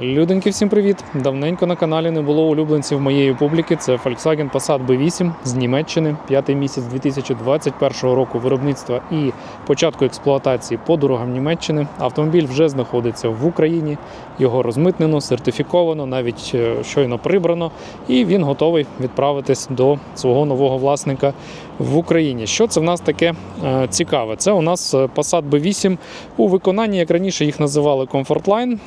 Люденьки, всім привіт! Давненько на каналі не було улюбленців моєї публіки. Це Volkswagen Passat B8 з Німеччини, п'ятий місяць 2021 року виробництва і початку експлуатації по дорогам Німеччини. Автомобіль вже знаходиться в Україні. Його розмитнено, сертифіковано, навіть е, щойно прибрано, і він готовий відправитись до свого нового власника в Україні. Що це в нас таке е, цікаве? Це у нас е, Passat B8 у виконанні, як раніше їх називали Comfortline.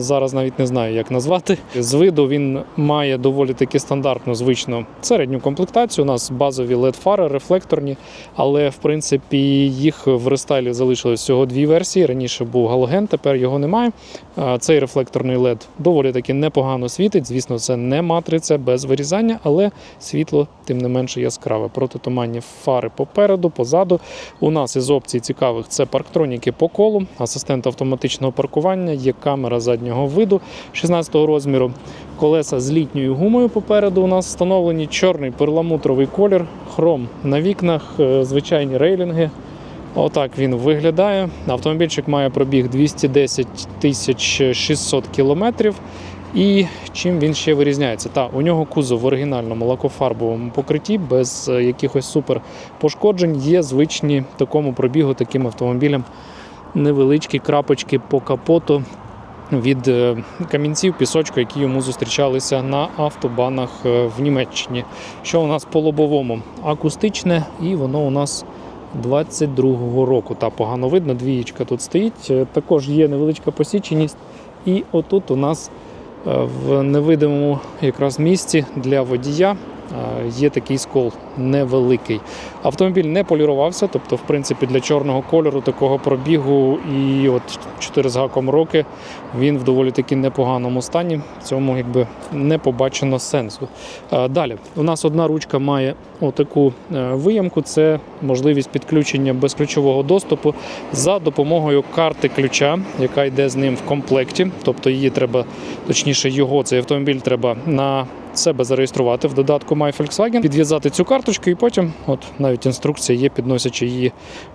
Зараз навіть не знаю, як назвати. З виду він має доволі таки стандартну, звичну середню комплектацію. У нас базові LED-фари, рефлекторні, але в принципі їх в рестайлі залишилось всього дві версії. Раніше був галоген, тепер його немає. Цей рефлекторний LED доволі таки непогано світить. Звісно, це не матриця без вирізання, але світло тим не менше яскраве. Протитуманні фари попереду, позаду. У нас із опцій цікавих це парктроніки по колу, асистент автоматичного паркування, є камера заднього виду 16 розміру. Колеса з літньою гумою попереду у нас встановлені чорний перламутровий колір, хром на вікнах, е, звичайні рейлінги. Отак він виглядає. Автомобільчик має пробіг 210 тисяч 600 кілометрів. І чим він ще вирізняється? Та у нього кузов в оригінальному лакофарбовому покритті без е, якихось супер пошкоджень. Є звичні такому пробігу таким автомобілям невеличкі крапочки по капоту від е, камінців пісочку, які йому зустрічалися на автобанах е, в Німеччині. Що у нас по лобовому? Акустичне, і воно у нас 22-го року. Та погано видно, двієчка тут стоїть. Е, Також є невеличка посіченість. І отут у нас в невидимому якраз місці для водія є такий скол невеликий. Автомобіль не полірувався, тобто, в принципі, для чорного кольору такого пробігу і от 4 з гаком роки він в доволі таки непоганому стані. В цьому якби не побачено сенсу. Далі, у нас одна ручка має отаку е, виямку. Це можливість підключення безключового доступу за допомогою карти ключа, яка йде з ним в комплекті. Тобто її треба, точніше, його цей автомобіль треба на себе зареєструвати в додатку My Volkswagen, підв'язати цю карточку, і потім, от навіть інструкція є, підносячи її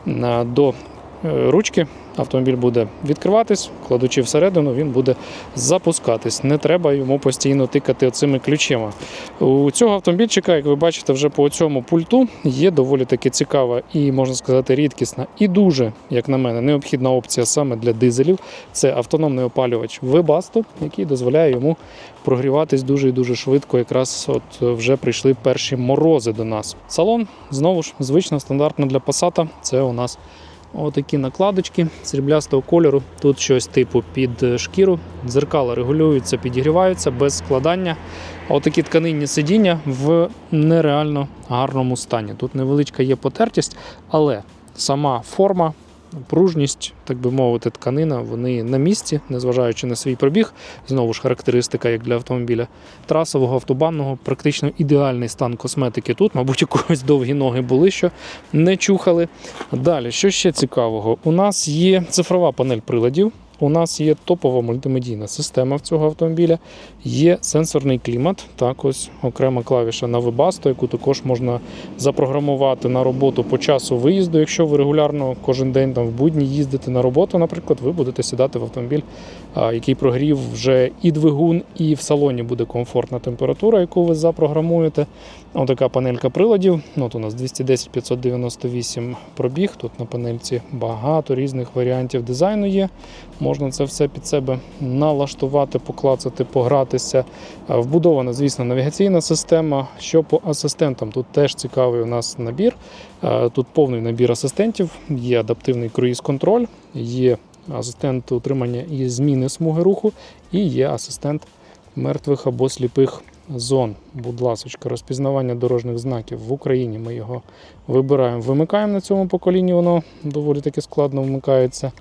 е, до е, ручки. Автомобіль буде відкриватись, кладучи всередину, він буде запускатись. Не треба йому постійно тикати оцими ключима. У цього автомобільчика, як ви бачите, вже по цьому пульту є доволі таки цікава і, можна сказати, рідкісна і дуже, як на мене, необхідна опція саме для дизелів. Це автономний опалювач Webasto, який дозволяє йому прогріватись дуже і дуже швидко. Якраз от вже прийшли перші морози до нас. Салон знову ж звично, стандартно для Passat. Це у нас Отакі накладочки сріблястого кольору. Тут щось типу під шкіру. Дзеркала регулюються, підігріваються без складання. Отакі тканинні сидіння в нереально гарному стані. Тут невеличка є потертість, але сама форма, пружність, так би мовити, тканина, вони на місці, незважаючи на свій пробіг. Знову ж характеристика, як для автомобіля трасового, автобанного, практично ідеальний стан косметики тут. Мабуть, у когось довгі ноги були, що не чухали. Далі, що ще цікавого? У нас є цифрова панель приладів. У нас є топова мультимедійна система в цього автомобіля, є сенсорний клімат, так ось окрема клавіша на Webasto, яку також можна запрограмувати на роботу по часу виїзду. Якщо ви регулярно кожен день там в будні їздите на роботу, наприклад, ви будете сідати в автомобіль, який прогрів вже і двигун, і в салоні буде комфортна температура, яку ви запрограмуєте. Отака панелька приладів. От у нас 210-598 пробіг. Тут на панельці багато різних варіантів дизайну є. Можна це все під себе налаштувати, поклацати, погратися. Е, Вбудована, звісно, навігаційна система. Що по асистентам? Тут теж цікавий у нас набір. Е, Тут повний набір асистентів, є адаптивний круїз-контроль, є асистент утримання і зміни смуги руху, і є асистент мертвих або сліпих зон. Будь ласка, розпізнавання дорожніх знаків в Україні. Ми його вибираємо, вимикаємо на цьому поколінні, воно доволі таки складно вмикається.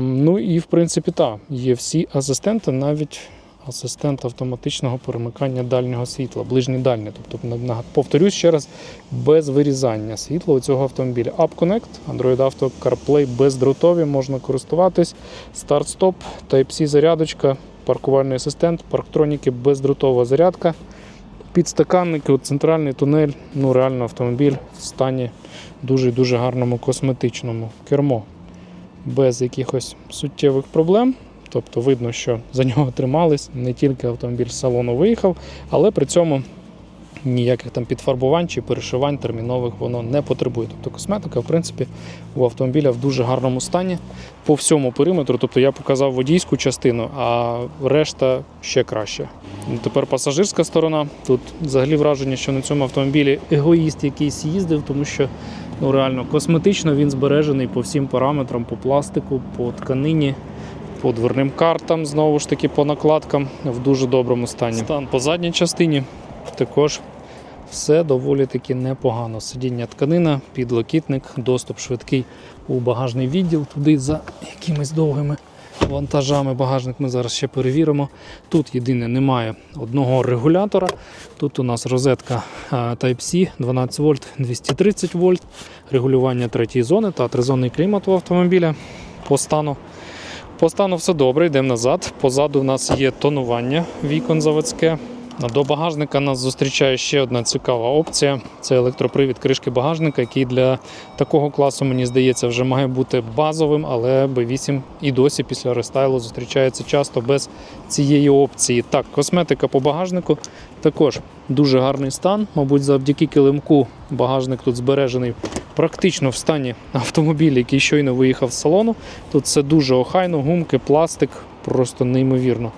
Ну і в принципі, так, є всі асистенти, навіть асистент автоматичного перемикання дальнього світла, ближнє дальнє. Тобто, повторюсь ще раз, без вирізання світла у цього автомобіля. App Android Auto CarPlay бездротові, можна користуватись. Старт-стоп, Type-C зарядочка, паркувальний асистент, парктроніки, бездротова зарядка. Підстаканники, центральний тунель, ну реально автомобіль в стані дуже-дуже гарному косметичному. Кермо без якихось суттєвих проблем. Тобто видно, що за нього тримались, не тільки автомобіль з салону виїхав, але при цьому ніяких там підфарбувань чи перешивань термінових воно не потребує. Тобто косметика, в принципі, у автомобіля в дуже гарному стані по всьому периметру. Тобто я показав водійську частину, а решта ще краще. Ну, Тепер пасажирська сторона. Тут взагалі враження, що на цьому автомобілі егоїст якийсь їздив, тому що ну реально косметично він збережений по всім параметрам, по пластику, по тканині. По дверним картам, знову ж таки, по накладкам в дуже доброму стані. Стан по задній частині також все доволі таки непогано. Сидіння тканина, підлокітник, доступ швидкий у багажний відділ, туди за якимись довгими вантажами. Багажник ми зараз ще перевіримо. Тут єдине немає одного регулятора. Тут у нас розетка Type-C 12 вольт 230 вольт, регулювання третьої зони та тризонний клімат у автомобіля по стану. По стану все добре, йдемо назад. Позаду в нас є тонування вікон заводське. До багажника нас зустрічає ще одна цікава опція. Це електропривід кришки багажника, який для такого класу, мені здається, вже має бути базовим, але B8 і досі після рестайлу зустрічається часто без цієї опції. Так, косметика по багажнику також дуже гарний стан. Мабуть, завдяки килимку багажник тут збережений практично в стані автомобіля, який щойно виїхав з салону. Тут все дуже охайно, гумки, пластик, просто неймовірно.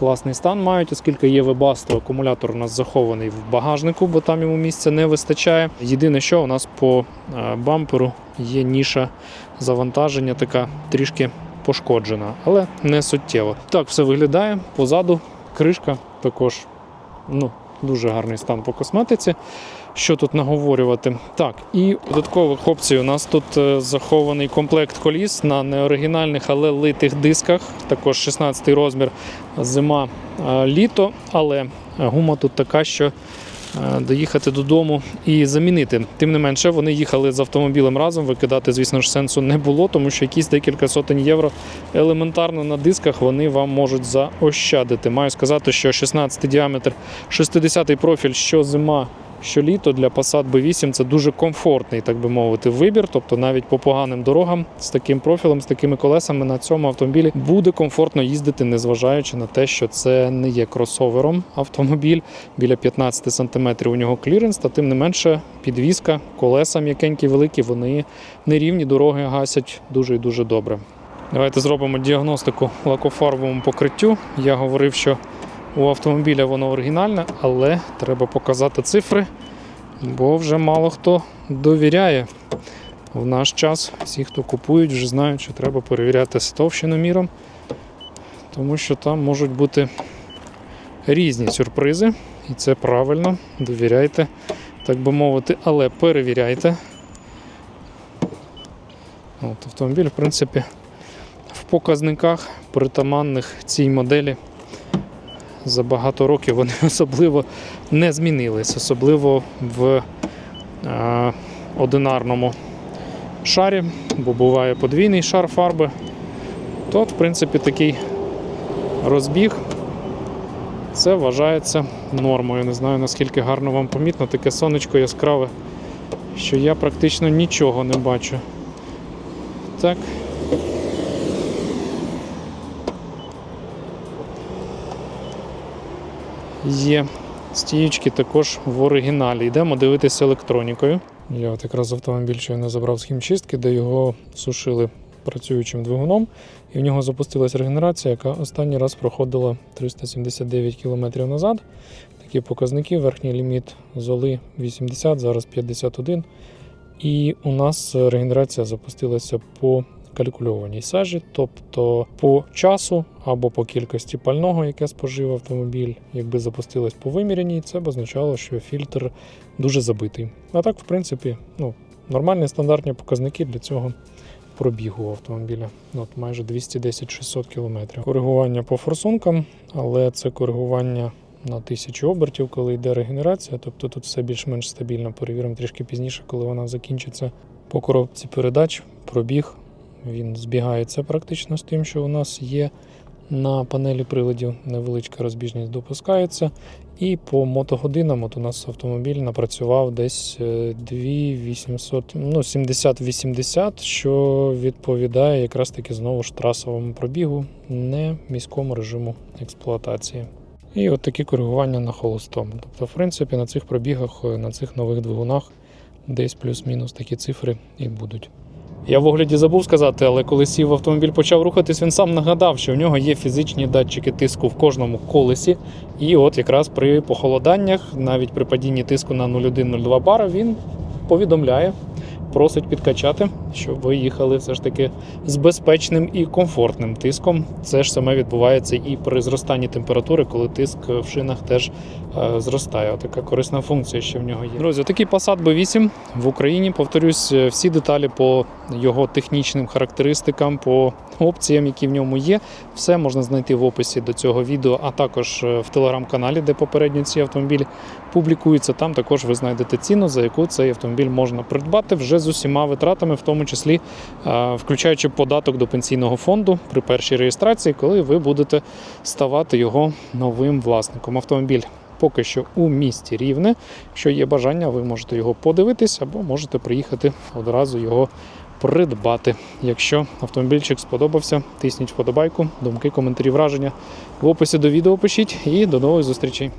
Класний стан мають, оскільки є вебасто, акумулятор у нас захований в багажнику, бо там йому місця не вистачає. Єдине, що у нас по е, бамперу є ніша завантаження, така трішки пошкоджена, але не суттєво. Так все виглядає. Позаду кришка також ну, дуже гарний стан по косметиці. Що тут наговорювати? Так, і додаткових опцій у нас тут е, захований комплект коліс на неоригінальних, але литих дисках. Також 16 розмір зима е, літо, але гума тут така, що е, доїхати додому і замінити. Тим не менше, вони їхали з автомобілем разом. Викидати, звісно ж, сенсу не було, тому що якісь декілька сотень євро елементарно на дисках вони вам можуть заощадити. Маю сказати, що 16 діаметр, 60-й профіль, що зима. Що літо для Passat B8 це дуже комфортний, так би мовити, вибір. Тобто навіть по поганим дорогам з таким профілем, з такими колесами на цьому автомобілі буде комфортно їздити, незважаючи на те, що це не є кросовером автомобіль. Біля 15 см у нього кліренс, та тим не менше підвізка, колеса м'якенькі, великі, вони нерівні дороги гасять дуже і дуже добре. Давайте зробимо діагностику лакофарбовому покриттю. Я говорив, що у автомобіля воно оригінальне, але треба показати цифри, бо вже мало хто довіряє. В наш час всі, хто купують, вже знають, що треба перевіряти з товщиноміром, тому що там можуть бути різні сюрпризи, і це правильно, довіряйте, так би мовити, але перевіряйте. От, Автомобіль, в принципі, в показниках притаманних цій моделі за багато років вони особливо не змінились, особливо в е, одинарному шарі, бо буває подвійний шар фарби. То, в принципі, такий розбіг. Це вважається нормою. Не знаю наскільки гарно вам помітно, таке сонечко яскраве, що я практично нічого не бачу. Так. Є стіючки також в оригіналі. Йдемо дивитися електронікою. Я от якраз автомобіль щойно забрав з хімчистки, де його сушили працюючим двигуном, і в нього запустилась регенерація, яка останній раз проходила 379 км назад. Такі показники, верхній ліміт золи 80, зараз 51. І у нас регенерація запустилася по калькульованій сажі, тобто по часу або по кількості пального, яке спожив автомобіль, якби запустилось по виміряній, це б означало, що фільтр дуже забитий. А так, в принципі, ну, нормальні стандартні показники для цього пробігу автомобіля. От майже 210-600 км. Коригування по форсункам, але це коригування на 1000 обертів, коли йде регенерація, тобто тут все більш-менш стабільно. Перевіримо трішки пізніше, коли вона закінчиться. По коробці передач пробіг він збігається практично з тим, що у нас є На панелі приладів невеличка розбіжність допускається. І по мотогодинам от у нас автомобіль напрацював десь е, 2800, ну 70-80, що відповідає якраз таки знову ж трасовому пробігу, не міському режиму експлуатації. І от такі коригування на холостому. Тобто, в принципі, на цих пробігах, е, на цих нових двигунах десь плюс-мінус такі цифри і будуть. Я в огляді забув сказати, але коли сів автомобіль почав рухатись, він сам нагадав, що в нього є фізичні датчики тиску в кожному колесі. І от якраз при похолоданнях, навіть при падінні тиску на 0,1-0,2 бара, він повідомляє, просить підкачати, щоб ви їхали все ж таки з безпечним і комфортним тиском. Це ж саме відбувається і при зростанні температури, коли тиск в шинах теж е, зростає. Така корисна функція, що в нього є. Друзі, такий Passat B8 в Україні. Повторюсь, е, всі деталі по його технічним характеристикам, по опціям, які в ньому є. Все можна знайти в описі до цього відео, а також е, в телеграм-каналі, де попередньо ці автомобілі публікуються. Там також ви знайдете ціну, за яку цей автомобіль можна придбати вже з усіма витратами, в тому числі е, включаючи податок до пенсійного фонду при першій реєстрації, коли ви будете ставати його новим власником. Автомобіль поки що у місті Рівне. Якщо є бажання, ви можете його подивитись або можете приїхати одразу його придбати. Якщо автомобільчик сподобався, тисніть вподобайку, думки, коментарі, враження в описі до відео пишіть і до нових зустрічей.